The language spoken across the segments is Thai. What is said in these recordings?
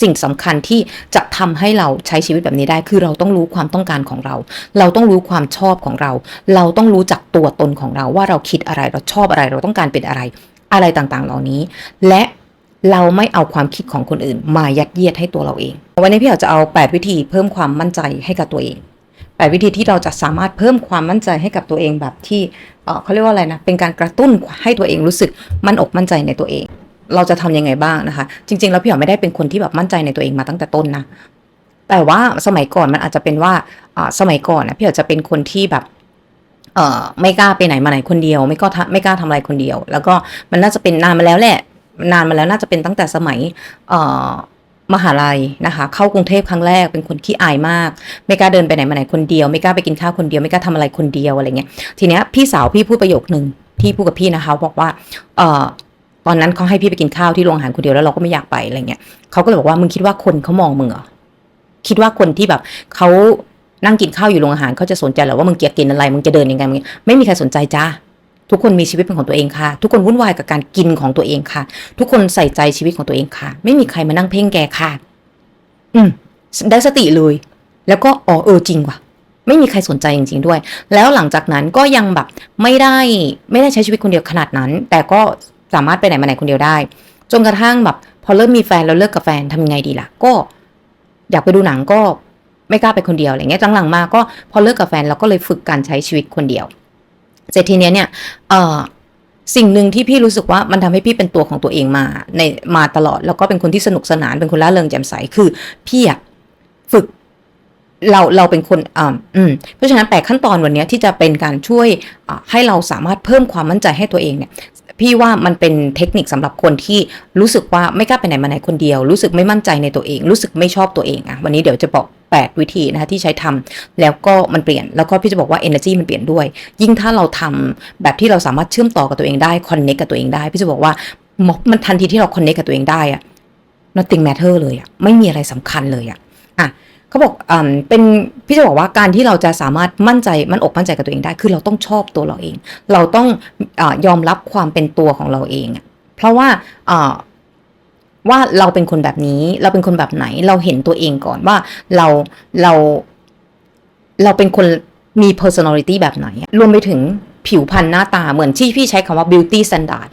สิ่งสำคัญที่จะทำให้เราใช้ชีวิตแบบนี้ได้ คือเราต้องรู้ความต้องการของเรา เราต้องรู้ความชอบของเรา เราต้องรู้จักตัวตนของเราว่าเราคิดอะไรเราชอบอะไร เราต้องการเป็นอะไร อะไรต่างๆ เหล่านี้ และเราไม่เอาความคิดของคนอื่น มายัดเยียดให้ตัวเราเอง วันนี้พี่อยากจะเอา 8 วิธีเพิ่มความมั่นใจให้กับตัวเอง8วิธีที่เราจะสามารถเพิ่มความมั่นใจให้กับตัวเองแบบที่เเขาเรียกว่าอะไรนะ เป็นการกระตุ้นให้ตัวเองรู้สึกมั่นอกมั่นใจในตัวเอง เราจะทำยังไงบ้างนะคะ จริง ๆ แล้วพี่หอมไม่ได้เป็นคนที่แบบมั่นใจในตัวเองมาตั้งแต่ต้นนะแต่ว่าสมัยก่อนมันอาจจะเป็นว่าสมัยก่อนนะพี่หอมจะเป็นคนที่แบบเอ่อไม่กล้าไปไหนมาไหนคนเดียว ไม่ก็ไม่กล้าทำอะไรคนเดียว แล้วก็มันน่าจะเป็นนานมาแล้วแหละ นานมาแล้วน่าจะเป็นตั้งแต่สมัยเอ่อมหาลัยนะคะ เข้ากรุงเทพครั้งแรกเป็นคนขี้อายมาก ไม่กล้าเดินไปไหนมาไหนคนเดียว ไม่กล้าไปกินข้าวคนเดียว ไม่กล้าทำอะไรคนเดียวอะไรเงี้ย ทีเนี้ยพี่สาวพี่พูดประโยคนึงที่พูดกับพี่นะคะบอกว่าเออ ตอนนั้นเขาให้พี่ไปกินข้าวที่โรงอาหารคนเดียวแล้วเราก็ไม่อยากไปอะไรเงี้ยเขาก็เลยบอกว่ามึงคิดว่าคนเขามองมึงเหรอคิดว่าคนที่แบบเขานั่งกินข้าวอยู่โรงอาหารเขาจะสนใจหรอว่ามึงเกียกินอะไรมึงจะเดินยังไงมึงไม่มีใครสนใจจ้าทุกคนมีชีวิตเป็นของตัวเองค่ะ ทุกคนวุ่นวายกับการกินของตัวเองค่ะ ทุกคนใส่ใจชีวิตของตัวเองค่ะ ไม่มีใครมานั่งเพ่งแกค่ะ อืมได้สติเลย แล้วก็อ๋อเออจริงว่ะ ไม่มีใครสนใจจริงๆด้วย แล้วหลังจากนั้นก็ยังแบบไม่ได้ไม่ได้ใช้ชีวิตคนเดียวขนาดนั้น แต่ก็ สามารถไปไหนมาไหนคนเดียวได้ จนกระทั่งแบบพอเริ่มมีแฟนแล้วเลิกกับแฟนทำยังไงดีล่ะ ก็ อยากไปดูหนังก็ไม่กล้าไปคนเดียวอะไรเงี้ยจังหลังมาก็พอเลิกกับแฟนเราก็เลยฝึกการใช้ชีวิตคนเดียวเสร็จทีเนี้ยเนี่ยเออสิ่งหนึ่งที่พี่รู้สึกว่ามันทำให้พี่เป็นตัวของตัวเองมาในมาตลอด แล้วก็เป็นคนที่สนุกสนานเป็นคนร่าเริงแจ่มใสคือพี่อะฝึกเราเราเป็นคนอ่าอืมเพราะฉะนั้นแปดขั้นตอนวันเนี้ยที่จะเป็นการช่วยให้เราสามารถเพิ่มความมั่นใจให้ตัวเองเนี่ย พี่ว่ามันเป็นเทคนิคสำหรับคนที่รู้สึกว่าไม่กล้าไปไหนมาไหนคนเดียว รู้สึกไม่มั่นใจในตัวเอง รู้สึกไม่ชอบตัวเองอะวันนี้เดี๋ยวจะบอก8วิธีนะคะที่ใช้ทำแล้วก็มันเปลี่ยน แล้วก็พี่จะบอกว่า energy มันเปลี่ยนด้วย ยิ่งถ้าเราทำแบบที่เราสามารถเชื่อมต่อกับตัวเองได้ connect กับตัวเองได้ พี่จะบอกว่ามันทันทีที่เรา connect กับตัวเองได้อะ nothing matter เลยอะไม่มีอะไรสำคัญเลยอะอะ เขาบอกอ่าเป็นพี่จะบอกว่าการที่เราจะสามารถมั่นใจมั่นอกมั่นใจกับตัวเองได้ คือเราต้องชอบตัวเราเอง เราต้องอยอมรับความเป็นตัวของเราเองอะเพราะว่าว่าเราเป็นคนแบบนี้ เราเป็นคนแบบไหน เราเห็นตัวเองก่อนว่าเราเราเราเป็นคนมี personality แบบไหน รวมไปถึงผิวพรรณหน้าตาเหมือนที่พี่ใช้คำว่า beauty standard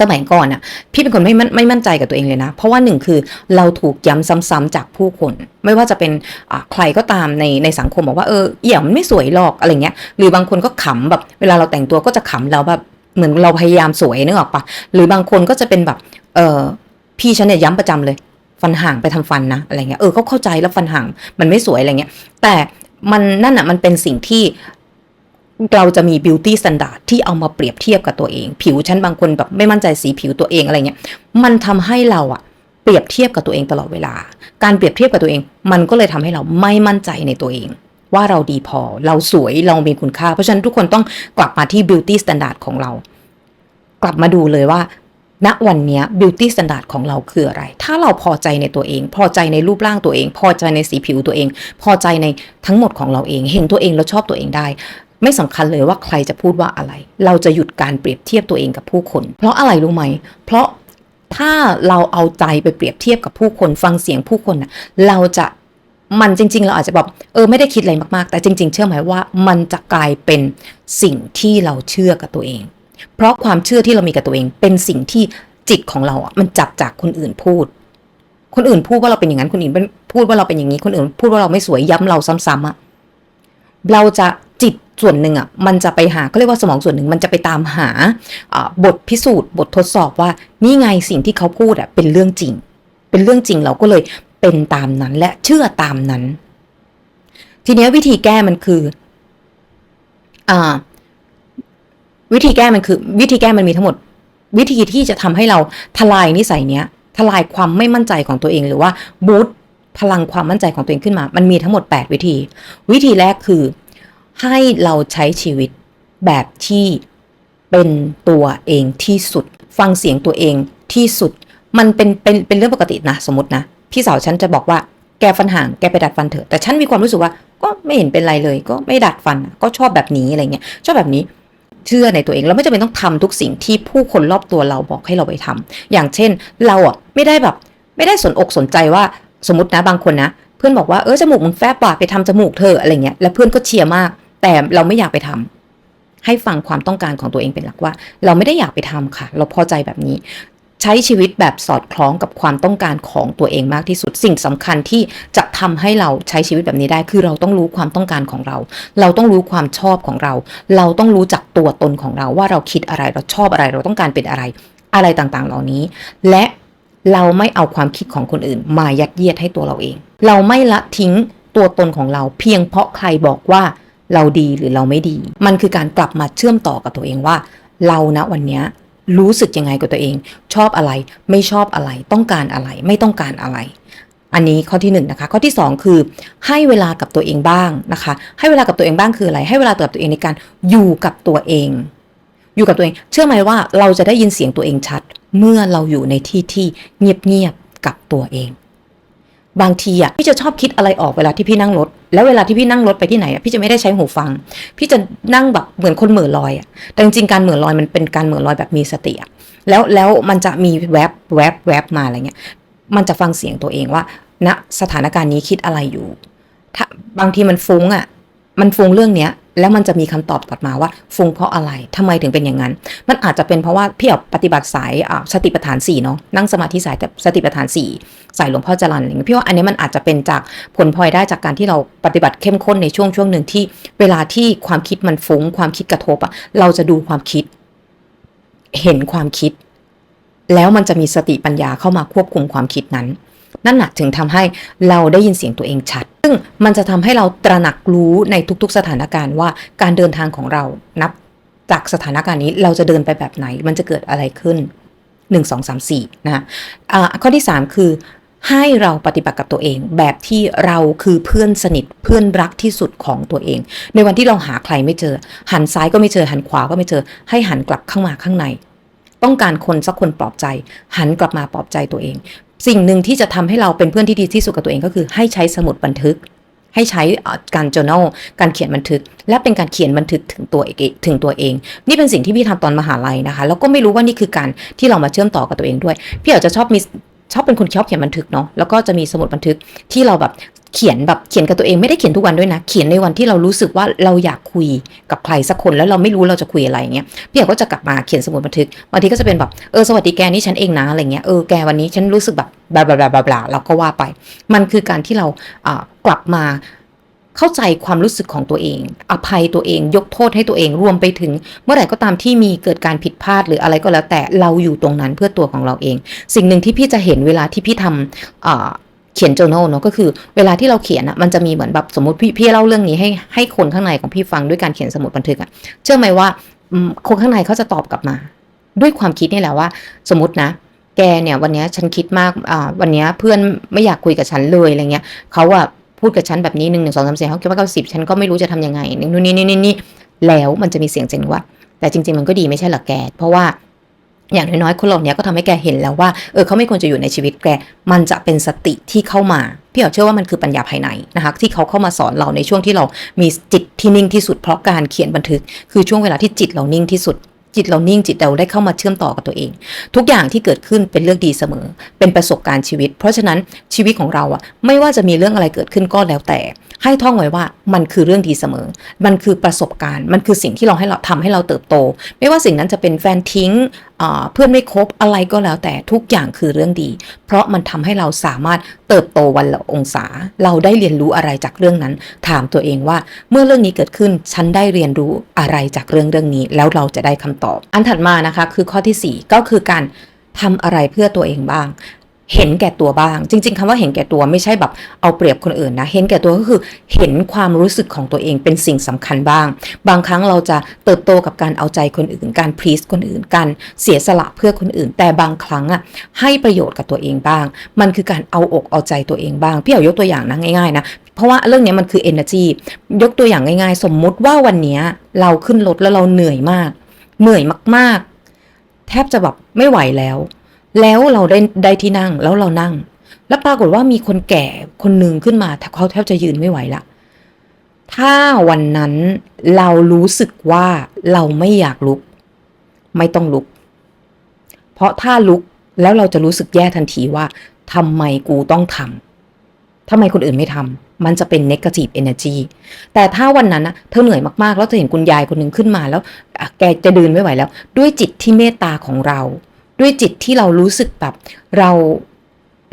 สมัยก่อนอะพี่เป็นคนไม่มั่นไม่มั่นใจกับตัวเองเลยนะ เพราะว่าหนึ่งคือเราถูกย้ำซ้ำๆจากผู้คน ไม่ว่าจะเป็นอ่าใครก็ตามในในสังคมบอกว่าเออเอี่ยมันไม่สวยหรอกอะไรเงี้ย หรือบางคนก็ขำแบบเวลาเราแต่งตัวก็จะขำเราแบบเหมือนเราพยายามสวยนึกออกปะหรือบางคนก็จะเป็นแบบเออพี่ฉันเนี่ยย้ำประจำเลย ฟันห่างไปทำฟันนะอะไรเงี้ยเออเขาเข้าใจแล้วฟันห่างมันไม่สวยอะไรเงี้ยแต่มันนั่นอะมันเป็นสิ่งที่ เราจะมี beauty standard ที่เอามาเปรียบเทียบกับตัวเอง ผิวฉันบางคนแบบไม่มั่นใจสีผิวตัวเองอะไรเงี้ยมันทำให้เราอะเปรียบเทียบกับตัวเองตลอดเวลา การเปรียบเทียบกับตัวเอง มันก็เลยทำให้เราไม่มั่นใจในตัวเอง ว่าเราดีพอ เราสวยเรามีคุณค่า เพราะฉะนั้นทุกคนต้องกลับมาที่ beauty standard ของเรา กลับมาดูเลยว่าณวันนี้ย beauty standard ของเราคืออะไร ถ้าเราพอใจในตัวเอง พอใจในรูปร่างตัวเอง พอใจในสีผิวตัวเอง พอใจในทั้งหมดของเราเอง เห็นตัวเองแล้วชอบตัวเองได้ ไม่สำคัญเลยว่าใครจะพูดว่าอะไร เราจะหยุดการเปรียบเทียบตัวเองกับผู้คน เพราะอะไรรู้ไหม เพราะถ้าเราเอาใจไปเปรียบเทียบกับผู้คนฟังเสียงผู้คนน่ะเราจะมันจริง ๆ เราอาจจะแบบเออไม่ได้คิดอะไรมากๆ แต่จริง ๆ เชื่อไหมว่ามันจะกลายเป็นสิ่งที่เราเชื่อกับตัวเอง เพราะความเชื่อที่เรามีกับตัวเอง เป็นสิ่งที่จิตของเราอะมันจับจากคนอื่นพูด คนอื่นพูดว่าเราเป็นอย่างนั้นคนอื่นพูดว่าเราเป็นอย่างนี้คนอื่น พูดว่าเราไม่สวยย้ำเราซ้ำๆอะเราจะ ส่วนหนึ่งอะมันจะไปหาก็เรียกว่าสมองส่วนหนึ่งมันจะไปตามหาบทพิสูจน์ บททดสอบว่านี่ไงสิ่งที่เขาพูดอะเป็นเรื่องจริง เป็นเรื่องจริงเราก็เลยเป็นตามนั้นและเชื่อตามนั้น ทีนี้วิธีแก้มันคืออ่าวิธีแก้มันคือ วิธีแก้มันมีทั้งหมด วิธีที่จะทำให้เราทลายนิสัยเนี้ยทลายความไม่มั่นใจของตัวเองหรือว่าบูตพลังความมั่นใจของตัวเองขึ้นมา มันมีทั้งหมด 8 วิธี วิธีแรกคือ ให้เราใช้ชีวิตแบบที่เป็นตัวเองที่สุด ฟังเสียงตัวเองที่สุด มันเป็นเป็นเป็นเรื่องปกตินะ สมมตินะ พี่สาวฉันจะบอกว่าแกฟันห่างแกไปดัดฟันเถอะ แต่ฉันมีความรู้สึกว่าก็ไม่เห็นเป็นไรเลย ก็ไม่ดัดฟันก็ชอบแบบนี้อะไรเงี้ยชอบแบบนี้เชื่อในตัวเองเราไม่จำเป็นต้องทำทุกสิ่งที่ผู้คนรอบตัวเราบอกให้เราไปทำอย่างเช่น เราอะไม่ได้แบบ ไม่ได้สนอกสนใจว่าสมมตินะบางคนนะ เพื่อนบอกว่าเออจมูกมึงแฟบว่ะไปทำจมูกเธออะไรเงี้ยแล้วเพื่อนก็เชียร์มาก แต่เราไม่อยากไปทำให้ฟังความต้องการของตัวเองเป็นหลักว่า เราไม่ได้อยากไปทำค่ะ เราพอใจแบบนี้ ใช้ชีวิตแบบสอดคล้องกับความต้องการของตัวเองมากที่สุด สิ่งสำคัญที่จะทำให้เราใช้ชีวิตแบบนี้ได้ คือเราต้องรู้ความต้องการของเรา เราต้องรู้ความชอบของเรา เราต้องรู้จักตัวตนของเราว่าเราคิดอะไรเราชอบอะไร เราต้องการเป็นอะไร อะไรต่างๆ เหล่านี้ และเราไม่เอาความคิดของคนอื่น มายัดเยียดให้ตัวเราเอง เราไม่ละทิ้งตัวตนของเราเพียงเพราะใครบอกว่า เราดีหรือเราไม่ดี มันคือการกลับมาเชื่อมต่อกับตัวเองว่า เรานะวันนี้รู้สึกยังไงกับตัวเอง ชอบอะไรไม่ชอบอะไรต้องการอะไรไม่ต้องการอะไร อันนี้ข้อที่หนึ่งนะคะข้อที่สองคือ ให้เวลากับตัวเองบ้างนะคะ ให้เวลากับตัวเองบ้างคืออะไร ให้เวลากับตัวเองในการอยู่กับตัวเอง อยู่กับตัวเอง เชื่อไหมว่าเราจะได้ยินเสียงตัวเองชัด เมื่อเราอยู่ในที่ที่เงียบๆกับตัวเอง บางทีอะพี่จะชอบคิดอะไรออกเวลาที่พี่นั่งรถ แล้วเวลาที่พี่นั่งรถไปที่ไหนอะพี่จะไม่ได้ใช้หูฟัง พี่จะนั่งแบบเหมือนคนเหม่อลอยอะแต่จริงๆการเหม่อลอยมันเป็นการเหม่อลอยแบบมีสติอะแล้วแล้วมันจะมีแวบแวบแวบมาอะไรเงี้ยมันจะฟังเสียงตัวเองว่าณสถานการณ์นี้คิดอะไรอยู่ ถ้าบางทีมันฟุ้งอะ มันฟุ้งเรื่องเนี้ยแล้วมันจะมีคำตอบกลับมาว่าฟุ้งเพราะอะไรทำไมถึงเป็นอย่างนั้น มันอาจจะเป็นเพราะว่าพี่เอาปฏิบัติสายอ่าสติปัฏฐานสี่เนาะนั่งสมาธิสายแต่สติปัฏฐานสี่สายหลวงพ่อจรันอะไรเงี้ยพี่ว่าอันนี้มันอาจจะเป็นจากผลพลอยได้จากการที่เราปฏิบัติเข้มข้นในช่วงช่วงหนึ่งที่เวลาที่ความคิดมันฟุ้ง ความคิดกระทบอะเราจะดูความคิด เห็นความคิด แล้วมันจะมีสติปัญญาเข้ามาควบคุมความคิดนั้น นั่นแหละถึงทำให้เราได้ยินเสียงตัวเองชัด ซึ่งมันจะทำให้เราตระหนักรู้ในทุกๆ สถานการณ์ว่าการเดินทางของเรานับจากสถานการณ์นี้เราจะเดินไปแบบไหน มันจะเกิดอะไรขึ้น 1 2 3 4นะอ่าข้อที่ 3 คือให้เราปฏิบัติกับตัวเอง แบบที่เราคือเพื่อนสนิทเพื่อนรักที่สุดของตัวเอง ในวันที่เราหาใครไม่เจอ หันซ้ายก็ไม่เจอหันขวาก็ไม่เจอ ให้หันกลับเข้ามาข้างใน ต้องการคนสักคนปลอบใจ หันกลับมาปลอบใจตัวเอง สิ่งหนึ่งที่จะทำให้เราเป็นเพื่อนที่ดีที่สุดกับตัวเองก็คือ ให้ใช้สมุดบันทึก ให้ใช้การ journal การเขียนบันทึก และเป็นการเขียนบันทึกถึงตัวเองถึงตัวเอง นี่เป็นสิ่งที่พี่ทำตอนมหาลัยนะคะ แล้วก็ไม่รู้ว่านี่คือการที่เรามาเชื่อมต่อกับตัวเองด้วย พี่อาจจะชอบมี ชอบเป็นคนชอบเขียนบันทึกเนาะแล้วก็จะมีสมุดบันทึกที่เราแบบเขียนแบบเขียนกับตัวเองไม่ได้เขียนทุกวันด้วยนะ เขียนในวันที่เรารู้สึกว่าเราอยากคุยกับใครสักคนแล้วเราไม่รู้เราจะคุยอะไรเงี้ยพี่อยากก็จะกลับมาเขียนสมุดบันทึกบางทีก็จะเป็นแบบเออสวัสดีแกนี่ฉันเองนะอะไรเงี้ยเออแกวันนี้ฉันรู้สึกแบบบลาบลาบลาบลาบลาเราก็ว่าไป มันคือการที่เราอ่ากลับมา เข้าใจความรู้สึกของตัวเอง อภัยตัวเอง ยกโทษให้ตัวเอง รวมไปถึง เมื่อไหร่ก็ตามที่มีเกิดการผิดพลาดหรืออะไรก็แล้วแต่ เราอยู่ตรงนั้นเพื่อตัวของเราเอง สิ่งหนึ่งที่พี่จะเห็นเวลาที่พี่ทำเขียน journal เนอะก็คือเวลาที่เราเขียนอะมันจะมีเหมือนแบบสมมติพี่พี่เล่าเรื่องนี้ให้ให้คนข้างในของพี่ฟังด้วยการเขียนสมุดบันทึกอะเชื่อไหมว่าคนข้างในเขาจะตอบกลับมา ด้วยความคิดนี่แหละว่า สมมตินะ แกเนี่ยวันนี้ฉันคิดมากอ่าวันนี้เพื่อนไม่อยากคุยกับฉันเลยอะไรเงี้ยเขาอะ พูดกับฉันแบบนี้หนึ่งหนึ่งสองสามสี่เขาคิดว่าเก้าสิบฉันก็ไม่รู้จะทำยังไงนู่นนี่นี่นี่นี่แล้วมันจะมีเสียงเจนว่า แต่จริง ๆ มันก็ดีไม่ใช่หรอแก เพราะว่าอย่างน้อยๆคนเหล่านี้ก็ทำให้แกเห็นแล้วว่าเออเขาไม่ควรจะอยู่ในชีวิตแก มันจะเป็นสติที่เข้ามา พี่เอเชื่อว่ามันคือปัญญาภายในนะคะที่เขาเข้ามาสอนเราในช่วงที่เรามีจิตที่นิ่งที่สุดเพราะการเขียนบันทึก คือช่วงเวลาที่จิตเรานิ่งที่สุด จิตเรานิ่งจิตเราได้เข้ามาเชื่อมต่อกับตัวเอง ทุกอย่างที่เกิดขึ้นเป็นเรื่องดีเสมอ เป็นประสบการณ์ชีวิต เพราะฉะนั้นชีวิตของเราอะไม่ว่าจะมีเรื่องอะไรเกิดขึ้นก็แล้วแต่ ให้ท่องไว้ว่ามันคือเรื่องดีเสมอ มันคือประสบการณ์ มันคือสิ่งที่เราให้เราทำให้เราเติบโต ไม่ว่าสิ่งนั้นจะเป็นแฟนทิ้งเพื่อนไม่คบอะไรก็แล้วแต่ทุกอย่างคือเรื่องดี เพราะมันทำให้เราสามารถเติบโตวันละองศา เราได้เรียนรู้อะไรจากเรื่องนั้น ถามตัวเองว่าเมื่อเรื่องนี้เกิดขึ้นฉันได้เรียนรู้อะไรจากเรื่องเรื่องนี้ แล้วเราจะได้คำตอบ อันถัดมานะคะคือข้อทีสี่4 ก็คือการทำอะไรเพื่อตัวเองบ้าง เห็นแก่ตัวบ้าง จริง ๆคำว่าเห็นแก่ตัวไม่ใช่แบบเอาเปรียบคนอื่นนะ เห็นแก่ตัวก็คือเห็นความรู้สึกของตัวเองเป็นสิ่งสำคัญบ้าง บางครั้งเราจะเติบโตกับการเอาใจคนอื่น การพรีสคนอื่น การเสียสละเพื่อคนอื่น แต่บางครั้งอะให้ประโยชน์กับตัวเองบ้าง มันคือการเอาอกเอาใจตัวเองบ้าง พี่เอายกตัวอย่างนะง่ายๆนะเพราะว่าเรื่องนี้มันคือ energy ยกตัวอย่างง่ายๆ สมมุติว่าวันนี้เราขึ้นรถแล้วเราเหนื่อยมาก เหนื่อยมากๆ แทบจะแบบไม่ไหวแล้ว แล้วเราได้ได้ที่นั่งแล้วเรานั่ง แล้วปรากฏว่ามีคนแก่คนหนึ่งขึ้นมาเขาแทบจะยืนไม่ไหวละถ้าวันนั้นเรารู้สึกว่าเราไม่อยากลุก ไม่ต้องลุก เพราะถ้าลุกแล้วเราจะรู้สึกแย่ทันทีว่าทำไมกูต้องทำ ทำไมคนอื่นไม่ทำมันจะเป็น negative energy แต่ถ้าวันนั้นนะเธอเหนื่อยมากๆ แล้วเธอเห็นคุณยายคนหนึ่งขึ้นมาแล้ว แกจะเดินไม่ไหวแล้ว ด้วยจิตที่เมตตาของเรา ด้วยจิตที่เรารู้สึกแบบเรา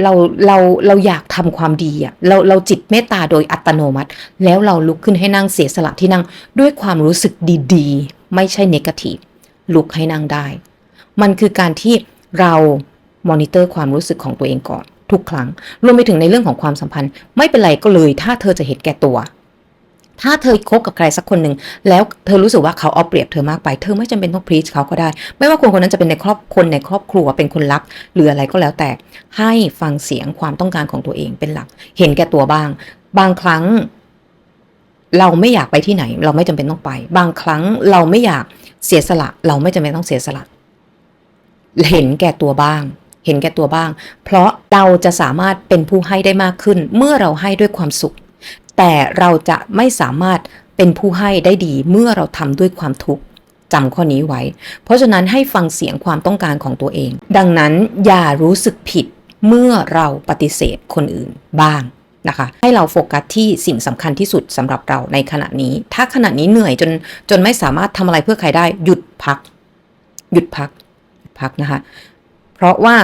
เราเราเราอยากทำความดีอะเราเราจิตเมตตาโดยอัตโนมัติ แล้วเราลุกขึ้นให้นั่งเสียสละที่นั่งด้วยความรู้สึกดีๆ ไม่ใช่ negative ลุกให้นั่งได้ มันคือการที่เรามอนิเตอร์ความรู้สึกของตัวเองก่อน ทุกครั้ง รวมไปถึงในเรื่องของความสัมพันธ์ ไม่เป็นไรก็เลย ถ้าเธอจะเห็นแก่ตัว ถ้าเธอคบกับใครสักคนหนึ่งแล้วเธอรู้สึกว่าเขาเอาเปรียบเธอมากไป เธอไม่จำเป็นต้องพรีชเขาก็ได้ ไม่ว่าคนคนนั้นจะเป็นในครอบคนในครอบครัวเป็นคนรักหรืออะไรก็แล้วแต่ ให้ฟังเสียงความต้องการของตัวเองเป็นหลัก เห็นแก่ตัวบ้าง บางครั้ง เราไม่อยากไปที่ไหน เราไม่จำเป็นต้องไป บางครั้งเราไม่อยากเสียสละ เราไม่จำเป็นต้องเสียสละเห็นแก่ตัวบ้าง เห็นแก่ตัวบ้าง เพราะเราจะสามารถเป็นผู้ให้ได้มากขึ้น เมื่อเราให้ด้วยความสุข แต่เราจะไม่สามารถเป็นผู้ให้ได้ดีเมื่อเราทำด้วยความทุกข์จำข้อนี้ไว้ เพราะฉะนั้นให้ฟังเสียงความต้องการของตัวเอง ดังนั้นอย่ารู้สึกผิดเมื่อเราปฏิเสธคนอื่นบ้างนะคะให้เราโฟกัสที่สิ่งสำคัญที่สุดสำหรับเราในขณะนี้ ถ้าขณะนี้เหนื่อยจนจนไม่สามารถทำอะไรเพื่อใครได้หยุดพัก หยุดพักพักนะคะ เพราะว่า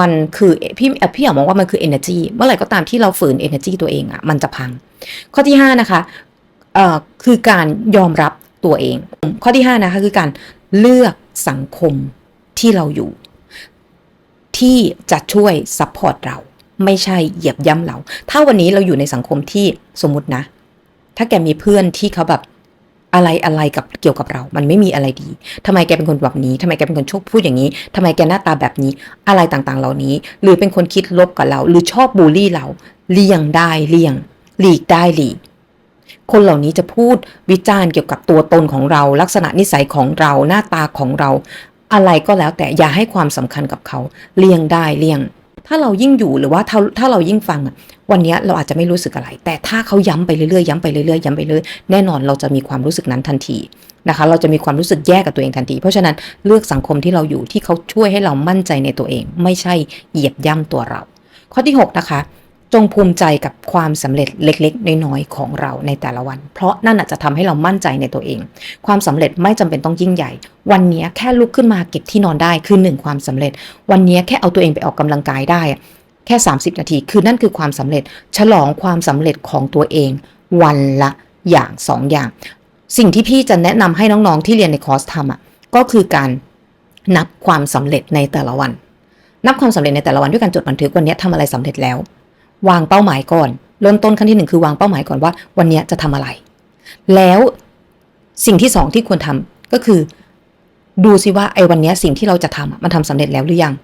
มันคือพี่พี่อยากมองว่ามันคือ energy เมื่อไหร่ก็ตามที่เราฝืน energy ตัวเองอะ่ะมันจะพัง ข้อที่ 5 นะคะเอ่อคือการยอมรับตัวเอง ข้อที่ 5 นะคะคือการเลือกสังคมที่เราอยู่ ที่จะช่วยซัพพอร์ตเรา ไม่ใช่เหยียบย่ำเรา ถ้าวันนี้เราอยู่ในสังคมที่สมมตินะ ถ้าแกมีเพื่อนที่เขาแบบ อะไรอะไรกับเกี่ยวกับเรา มันไม่มีอะไรดีทำไมแกเป็นคนแบบนี้ทำไมแกเป็นคนชอบพูดอย่างนี้ทำไมแกหน้าตาแบบนี้ อะไรต่างๆ เหล่านี้ หรือเป็นคนคิดลบกับเรา หรือชอบบูลลี่เรา เลี่ยงได้เลี่ยง หลีกได้หลีก คนเหล่านี้จะพูดวิจารณ์เกี่ยวกับตัวตนของเรา ลักษณะนิสัยของเรา หน้าตาของเรา อะไรก็แล้วแต่อย่าให้ความสำคัญกับเขา เลี่ยงได้เลี่ยง ถ้าเรายิ่งอยู่หรือว่าถ้าถ้าเรายิ่งฟังอะวันนี้เราอาจจะไม่รู้สึกอะไร แต่ถ้าเขาย้ำไปเรื่อยๆย้ำไปเรื่อยๆย้ำไปเรื่อยแน่นอนเราจะมีความรู้สึกนั้นทันทีนะคะ เราจะมีความรู้สึกแย่กับตัวเองทันที เพราะฉะนั้นเลือกสังคมที่เราอยู่ที่เขาช่วยให้เรามั่นใจในตัวเอง ไม่ใช่เหยียบย่ำตัวเรา ข้อที่ 6 นะคะ จงภูมิใจกับความสำเร็จเล็ก ๆ น้อยๆของเราในแต่ละวัน เพราะนั่นอาจจะทำให้เรามั่นใจในตัวเอง ความสำเร็จไม่จำเป็นต้องยิ่งใหญ่ วันนี้แค่ลุกขึ้นมาเก็บที่นอนได้คือหนึ่งความสำเร็จ วันนี้แค่เอาตัวเองไปออกกำลังกายได้ แค่ 30 นาที คือนั่นคือความสำเร็จ ฉลองความสำเร็จของตัวเอง วันละอย่างสองอย่าง สิ่งที่พี่จะแนะนำให้น้องๆที่เรียนในคอร์สทำอะก็คือการนับความสำเร็จในแต่ละวัน นับความสำเร็จในแต่ละวันด้วยการจดบันทึกวันนี้ทำอะไรสำเร็จแล้ว วางเป้าหมายก่อนเริ่มต้นขั้นที่หนึ่งคือวางเป้าหมายก่อนว่า วันนี้จะทำอะไร แล้วสิ่งที่สองที่ควรทำก็คือ ดูซิว่าไอ้วันนี้สิ่งที่เราจะทำมันทำสำเร็จแล้วหรือยัง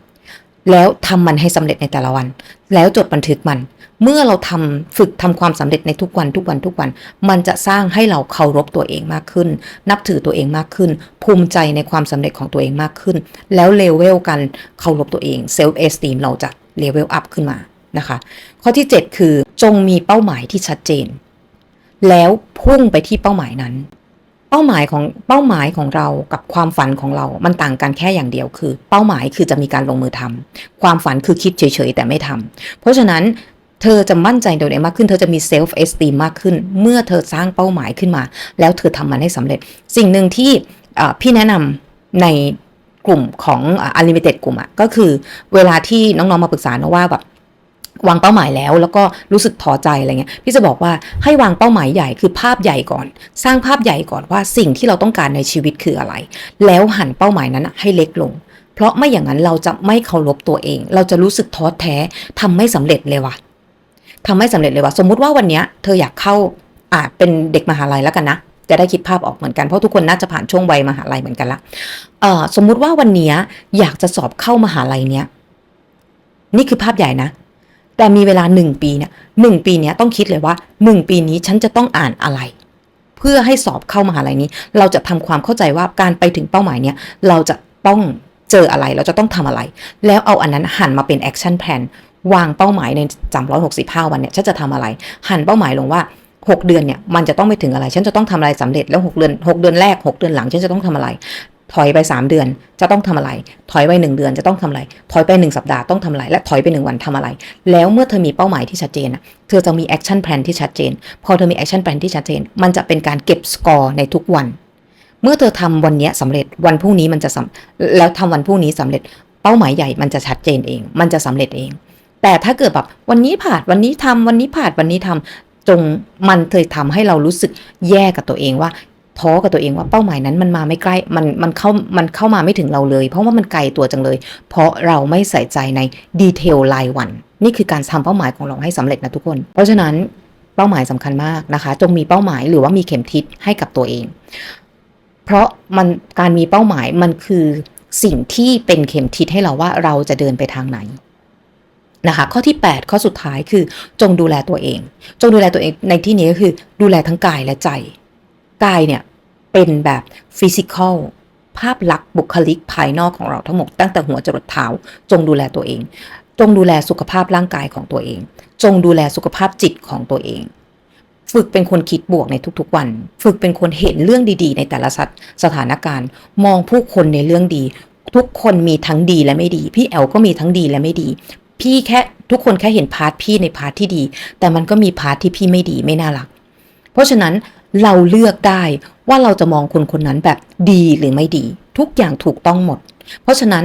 แล้วทำมันให้สำเร็จในแต่ละวัน แล้วจดบันทึกมัน เมื่อเราทำฝึกทำความสำเร็จในทุกวันทุกวันทุกวัน มันจะสร้างให้เราเคารพตัวเองมากขึ้น นับถือตัวเองมากขึ้น ภูมิใจในความสำเร็จของตัวเองมากขึ้น แล้วเลเวลกันเคารพตัวเองเซลฟ์เอสตีมเราจะเลเวลอัพขึ้นมา นะคะ ข้อที่ 7 คือจงมีเป้าหมายที่ชัดเจน แล้วพุ่งไปที่เป้าหมายนั้น เป้าหมายของเป้าหมายของเรากับความฝันของเรา มันต่างกันแค่อย่างเดียวคือ เป้าหมายคือจะมีการลงมือทำความฝันคือคิดเฉยๆแต่ไม่ทำเพราะฉะนั้นเธอจะมั่นใจตัวเองมากขึ้น เธอจะมีเซลฟ์เอสตีมมากขึ้น เมื่อเธอสร้างเป้าหมายขึ้นมา แล้วเธอทำมันให้สำเร็จ สิ่งหนึ่งที่พี่แนะนำในกลุ่มของอ n l i ลิมิเต็ดกลุ่มอะก็คือเวลาที่น้องๆมาปรึกษานะว่าแบบ วางเป้าหมายแล้วแล้วก็รู้สึกท้อใจอะไรเงี้ยพี่จะบอกว่าให้วางเป้าหมายใหญ่คือภาพใหญ่ก่อน สร้างภาพใหญ่ก่อนว่าสิ่งที่เราต้องการในชีวิตคืออะไร แล้วหันเป้าหมายนั้นให้เล็กลง เพราะไม่อย่างนั้นเราจะไม่เคารพตัวเอง เราจะรู้สึกท้อแท้ทำไม่สำเร็จเลยว่ะทำไม่สำเร็จเลยว่ะสมมุติว่าวันเนี้ยเธออยากเข้าอ่าเป็นเด็กมหาลัยแล้วกันนะจะได้คิดภาพออกเหมือนกันเพราะทุกคนน่าจะผ่านช่วงวัยมหาลัยเหมือนกันละเอ่อสมมุติว่าวันเนี้ยอยากจะสอบเข้ามหาลัยเนี้ยนี่คือภาพใหญ่นะ แต่มีเวลาหนึ่งปีเนี่ยหนึ่งปีเนี้ยต้องคิดเลยว่าหนึ่งปีนี้ฉันจะต้องอ่านอะไร เพื่อให้สอบเข้ามหาลัยนี้ เราจะทำความเข้าใจว่าการไปถึงเป้าหมายเนี้ยเราจะต้องเจออะไรเราจะต้องทำอะไร แล้วเอาอันนั้นหันมาเป็นแอคชั่นแพลนวางเป้าหมายใน365วันเนี่ยฉันจะทำอะไร หันเป้าหมายลงว่า6เดือนเนี่ยมันจะต้องไปถึงอะไร ฉันจะต้องทำอะไรสำเร็จแล้ว6เดือน6เดือนแรก6เดือนหลังฉันจะต้องทำอะไร ถอยไป 3 เดือนจะต้องทำอะไร ถอยไป 1 เดือนจะต้องทำอะไร ถอยไป 1 สัปดาห์ต้องทำอะไร และถอยไป 1 วันทำอะไร แล้วเมื่อเธอมีเป้าหมายที่ชัดเจนอะเธอจะมีแอคชั่นแพลนที่ชัดเจน พอเธอมีแอคชั่นแพลนที่ชัดเจน มันจะเป็นการเก็บสกอร์ในทุกวัน เมื่อเธอทำวันนี้ยสำเร็จวันพรุ่งนี้มันจะสำแล้วทำวันพรุ่งนี้สำเร็จ เป้าหมายใหญ่มันจะชัดเจนเอง มันจะสำเร็จเอง แต่ถ้าเกิดแบบวันนี้ผ่านวันนี้ทำวันนี้ผ่านวันนี้ทำจงมันเคยทำให้เรารู้สึกแย่กับตัวเองว่า ท้อกับตัวเองว่าเป้าหมายนั้นมันมาไม่ใกล้ มันมันเข้ามันเข้ามาไม่ถึงเราเลย เพราะว่ามันไกลตัวจังเลย เพราะเราไม่ใส่ใจในดีเทลรายวัน นี่คือการทำเป้าหมายของเราให้สำเร็จนะทุกคน เพราะฉะนั้นเป้าหมายสำคัญมากนะคะ จงมีเป้าหมายหรือว่ามีเข็มทิศให้กับตัวเอง เพราะมันการมีเป้าหมายมันคือสิ่งที่เป็นเข็มทิศให้เราว่าเราจะเดินไปทางไหนนะคะข้อที่ 8 ข้อสุดท้ายคือจงดูแลตัวเอง จงดูแลตัวเองในที่นี้ก็คือดูแลทั้งกายและใจ กายเนี่ยเป็นแบบฟิสิกอลภาพลักษณ์บุคลิกภายนอกของเราทั้งหมดตั้งแต่หัวจรดเท้าจงดูแลตัวเอง จงดูแลสุขภาพร่างกายของตัวเอง จงดูแลสุขภาพจิตของตัวเอง ฝึกเป็นคนคิดบวกในทุกๆวัน ฝึกเป็นคนเห็นเรื่องดีๆ ในแต่ละสถสถานการณ์ มองผู้คนในเรื่องดี ทุกคนมีทั้งดีและไม่ดี พี่แอลก็มีทั้งดีและไม่ดี พี่แค่ทุกคนแค่เห็นพาร์ทพี่ในพาร์ทที่ดี แต่มันก็มีพาร์ทที่พี่ไม่ดีไม่น่ารัก เพราะฉะนั้น เราเลือกได้ว่าเราจะมองคนคนนั้นแบบดีหรือไม่ดี ทุกอย่างถูกต้องหมด เพราะฉะนั้น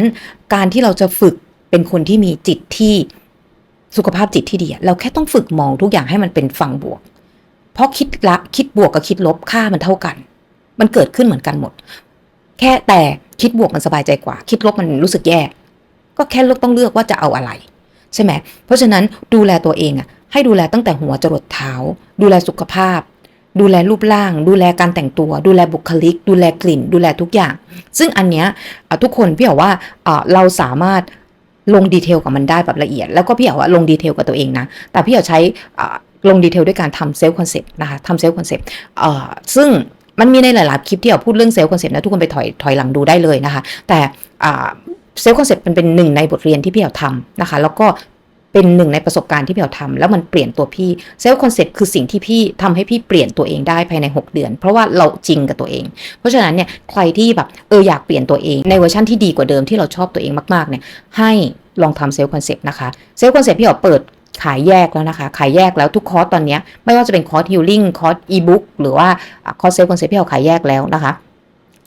การที่เราจะฝึกเป็นคนที่มีจิตที่สุขภาพจิตที่ดีเราแค่ต้องฝึกมองทุกอย่างให้มันเป็นฝั่งบวก เพราะคิดละคิดบวกกับคิดลบค่ามันเท่ากัน มันเกิดขึ้นเหมือนกันหมด แค่แต่คิดบวกมันสบายใจกว่า คิดลบมันรู้สึกแย่ก็แค่เลือกต้องเลือกว่าจะเอาอะไร ใช่ไหมเพราะฉะนั้นดูแลตัวเองอะให้ดูแลตั้งแต่หัวจรดเท้า ดูแลสุขภาพ ดูแลรูปร่าง ดูแลการแต่งตัว ดูแลบุคลิก ดูแลกลิ่น ดูแลทุกอย่าง ซึ่งอันเนี้ยทุกคนพี่บอกว่าเราสามารถลงดีเทลกับมันได้แบบละเอียด แล้วก็พี่บอกว่าลงดีเทลกับตัวเองนะ แต่พี่อยากใช้ลงดีเทลด้วยการทำเซลล์คอนเซปต์นะคะทำเซลล์คอนเซปต์ซึ่งมันมีในหลาย ๆ คลิปที่เราพูดเรื่องเซลล์คอนเซปต์นะทุกคนไปถอยถอยหลังดูได้เลยนะคะ แต่เซลล์คอนเซปต์มันเป็นหนึ่งในบทเรียนที่พี่อากทำนะคะ แล้วก็ เป็นหนึ่งในประสบการณ์ที่พี่อาทำแล้วมันเปลี่ยนตัวพี่เซลล์คอนเซปต์คือสิ่งที่พี่ทำให้พี่เปลี่ยนตัวเองได้ภายใน 6 เดือน เพราะว่าเราจริงกับตัวเอง เพราะฉะนั้นเนี่ยใครที่แบบเอออยากเปลี่ยนตัวเองในเวอร์ชันที่ดีกว่าเดิมที่เราชอบตัวเองมากๆเนี่ยให้ลองทำเซลล์คอนเซปต์นะคะเซลล์คอนเซปต์พี่เอาเปิดขายแยกแล้วนะคะ ขายแยกแล้วทุกคอร์สตอนนี้ ไม่ว่าจะเป็นคอร์สฮิลลิ่งคอร์สอีบุ๊กหรือว่าคอร์สเซลล์คอนเซ็ปต์ที่เราขายแยกแล้วนะคะ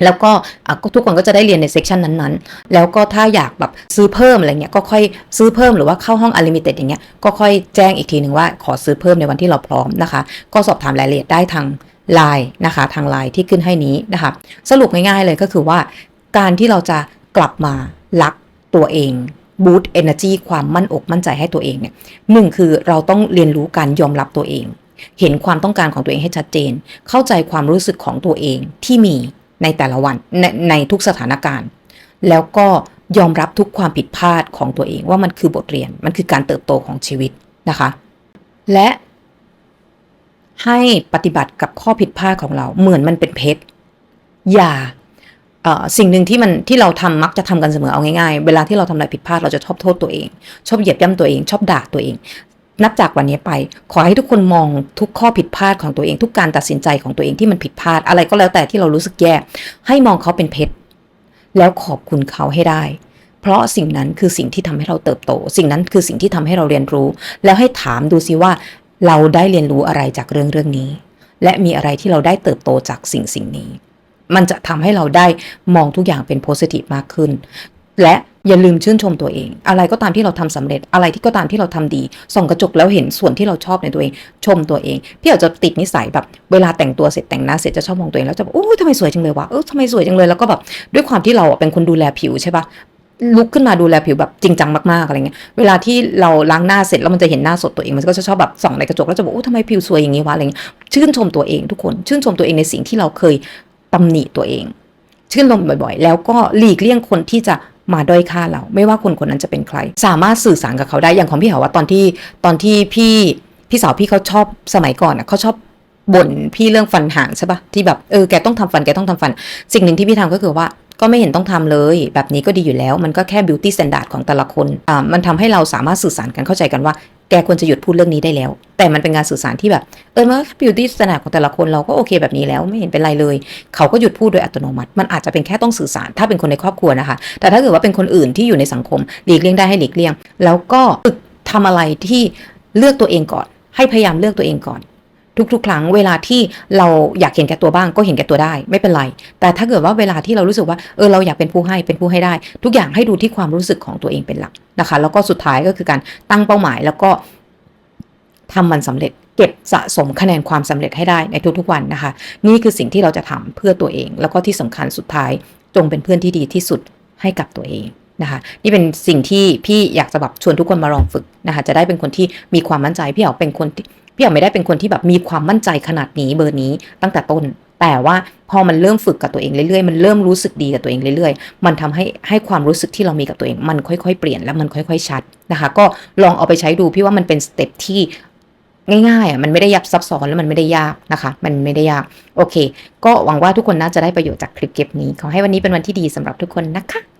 แล้วก็ทุกคนก็จะได้เรียนในเซกชันนั้นๆ แล้วก็ถ้าอยากแบบซื้อเพิ่มอะไรเงี้ยก็ค่อยซื้อเพิ่มหรือว่าเข้าห้องอลิมิเต็ดอย่างเงี้ยก็ค่อยแจ้งอีกทีหนึ่งว่าขอซื้อเพิ่มในวันที่เราพร้อมนะคะ ก็สอบถามรายละเอียดได้ทางไลน์นะคะ ทางไลน์ที่ขึ้นให้นี้นะคะ สรุปง่ายๆเลยก็คือว่าการที่เราจะกลับมารักตัวเองบูตเอเนอร์จีความมั่นอกมั่นใจให้ตัวเองเนี่ยหนึ่งคือเราต้องเรียนรู้การยอมรับตัวเอง เห็นความต้องการของตัวเองให้ชัดเจน เข้าใจความรู้สึกของตัวเองที่มี ในแต่ละวันในในทุกสถานการณ์ แล้วก็ยอมรับทุกความผิดพลาดของตัวเองว่ามันคือบทเรียนมันคือการเติบโตของชีวิตนะคะ และให้ปฏิบัติกับข้อผิดพลาดของเราเหมือนมันเป็นเพชรอย่าสิ่งหนึ่งที่มันที่เราทำมักจะทำกันเสมอเอาง่ายๆ เวลาที่เราทำอะไรผิดพลาดเราจะชอบโทษตัวเอง ชอบเหยียบย่ำตัวเอง ชอบด่าตัวเอง นับจากวันนี้ไป ขอให้ทุกคนมองทุกข้อผิดพลาดของตัวเอง ทุกการตัดสินใจของตัวเองที่มันผิดพลาด อะไรก็แล้วแต่ที่เรารู้สึกแย่ ให้มองเขาเป็นเพชรแล้วขอบคุณเขาให้ได้ เพราะสิ่งนั้นคือสิ่งที่ทำให้เราเติบโต สิ่งนั้นคือสิ่งที่ทำให้เราเรียนรู้ แล้วให้ถามดูซิว่า เราได้เรียนรู้อะไรจากเรื่องเรื่องนี้ และมีอะไรที่เราได้เติบโตจากสิ่งสิ่งนี้ มันจะทำให้เราได้มองทุกอย่างเป็นโพสิทีฟมากขึ้น และ อย่าลืมชื่นชมตัวเอง อะไรก็ตามที่เราทำสำเร็จ อะไรที่ก็ตามที่เราทำดี ส่องกระจกแล้วเห็นส่วนที่เราชอบในตัวเอง ชมตัวเอง พี่อาจจะติดนิสัยแบบเวลาแต่งตัวเสร็จแต่งหน้าเสร็จจะชอบมองตัวเองแล้วจะบบโอ้ยทำไมสวยจังเลยวะ เออทำไมสวยจังเลย แล้วก็แบบด้วยความที่เราเป็นคนดูแลผิวใช่ปะลุกขึ้นมาดูแลผิวแบบจริงจังมากๆอะไรเงี้ย เวลาที่เราล้างหน้าเสร็จแล้วมันจะเห็นหน้าสดตัวเอง มันก็จะชอบแบบส่องในกระจกแล้วจะบอกโอ้ทำไมผิวสวยอย่างนี้วะอะไรเงี้ย ชื่นชมตัวเองทุกคน ชื่นชมตัวเองในสิ่งที่เราเคยตำหนิตัวเอง ชื่นชมบ่อยๆ แล้วก็หลีกเลี่ยงคนที่จะ มาด้อยค่าเรา ไม่ว่าคนคนนั้นจะเป็นใคร สามารถสื่อสารกับเขาได้อย่างของพี่เหาว่าตอนที่ตอนที่พี่พี่สาวพี่เขาชอบสมัยก่อนอะเขาชอบบ่นพี่เรื่องฟันห่างใช่ปะที่แบบเออแกต้องทำฟันแกต้องทำฟัน สิ่งหนึ่งที่พี่ทำก็คือว่าก็ไม่เห็นต้องทำเลย แบบนี้ก็ดีอยู่แล้ว มันก็แค่บิวตี้สแตนดาร์ดของแต่ละคนอ่ามันทำให้เราสามารถสื่อสารกันเข้าใจกันว่า แกควรจะหยุดพูดเรื่องนี้ได้แล้ว แต่มันเป็นการสื่อสารที่แบบ เออมันก็บิวตี้สแตนดาของแต่ละคนเราก็โอเคแบบนี้แล้วไม่เห็นเป็นไรเลย เขาก็หยุดพูดโดยอัตโนมัติ มันอาจจะเป็นแค่ต้องสื่อสาร ถ้าเป็นคนในครอบครัวนะคะ แต่ถ้าเกิดว่าเป็นคนอื่นที่อยู่ในสังคมหลีกเลี่ยงได้ให้หลีกเลี่ยง แล้วก็ฝึกทำอะไรที่เลือกตัวเองก่อน ให้พยายามเลือกตัวเองก่อน ทุกๆ ครั้งเวลาที่เราอยากเห็นแก่ตัวบ้างก็เห็นแก่ตัวได้ไม่เป็นไร แต่ถ้าเกิดว่าเวลาที่เรารู้สึกว่าเออเราอยากเป็นผู้ให้เป็นผู้ให้ได้ ทุกอย่างให้ดูที่ความรู้สึกของตัวเองเป็นหลักนะคะ แล้วก็สุดท้ายก็คือการตั้งเป้าหมายแล้วก็ทำมันสำเร็จเก็บสะสมคะแนนความสำเร็จให้ได้ในทุกๆวันนะคะ นี่คือสิ่งที่เราจะทำเพื่อตัวเอง แล้วก็ที่สำคัญสุดท้ายจงเป็นเพื่อนที่ดีที่สุดให้กับตัวเองนะคะนี่เป็นสิ่งที่พี่อยากจะแบบชวนทุกคนมาลองฝึกนะคะจะได้เป็นคนที่มีความมั่นใจพี่อยาเป็นคนที่ พี่อยาไม่ได้เป็นคนที่แบบมีความมั่นใจขนาดนี้เบอร์นี้ตั้งแต่ต้น แต่ว่าพอมันเริ่มฝึกกับตัวเองเรื่อยๆ มันเริ่มรู้สึกดีกับตัวเองเรื่อยๆ มันทำให้ให้ความรู้สึกที่เรามีกับตัวเอง มันค่อยๆเปลี่ยนแล้วมันค่อย ๆ ชัดนะคะ ก็ลองเอาไปใช้ดูพี่ว่ามันเป็นสเต็ปที่ง่ายๆอะมันไม่ได้ยับซับซ้อนแล้วมันไม่ได้ยากนะคะ มันไม่ได้ยาก โอเค ก็หวังว่าทุกคนน่าจะได้ประโยชน์จากคลิปเก็บนี้ ขอให้วันนี้เป็นวันที่ดีสำหรับทุกคนนะคะ